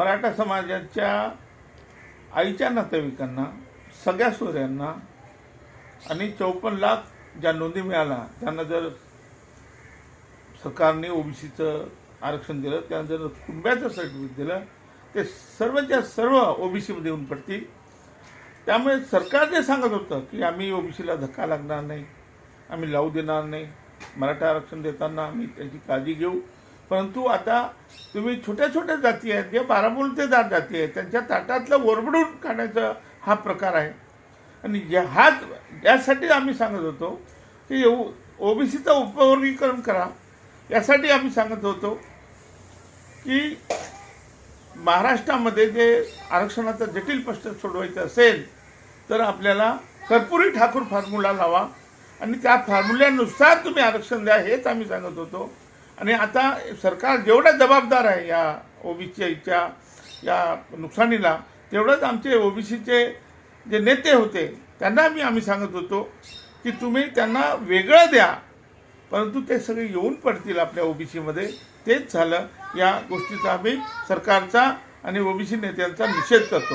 मराठा समाजाच्या आईच्या नातेवाईकांना सगळ्या सोयऱ्यांना आणि चौपन्न लाख ज्या नोंदी मिळाल्या त्यांना जर सरकारने ओबीसीचं आरक्षण दिलं त्यांना जर कुंब्याचं सर्टिफिकेट दिलं ते सर्वच्या सर्व ओबीसीमध्ये येऊन पडतील. त्यामुळे सरकार जे सांगत होतं की आम्ही ओबीसीला धक्का लागणार नाही आम्ही लावू देणार नाही मराठा आरक्षण देताना आम्ही त्याची काळजी घेऊ परंतु आता तुम्ही छोट्या छोट्या जाती आहेत जे बारामोलतेदार जाती आहेत त्यांच्या ताटातलं ओरबडून काढण्याचा हा प्रकार आहे. आणि ज्या हाच यासाठी आम्ही सांगत होतो की ओबीसीचं उपवर्गीकरण करा. यासाठी आम्ही सांगत होतो की महाराष्ट्रामध्ये जे आरक्षणाचा जटिल प्रश्न सोडवायचा असेल तर आपल्याला कर्पुरी ठाकूर फॉर्म्युला लावा. आणि त्या फॉर्म्युल्यानुसार तुम्ही आरक्षण द्या हेच आम्ही सांगत होतो. आणि आता सरकार जेवढा जबाबदार आहे या ओबीसीच्या या नुकसानीला तेवढंच आमचे ओबीसीचे जे नेते होते त्यांना मी आम्ही सांगत होतो की तुम्ही त्यांना वेगळं द्या. परंतु ते सगळे येऊन पडतील आपल्या ओबीसीमध्ये. तेच झालं. या गोष्टीचा आम्ही सरकारचा आणि ओबीसी नेत्यांचा निषेध करतो.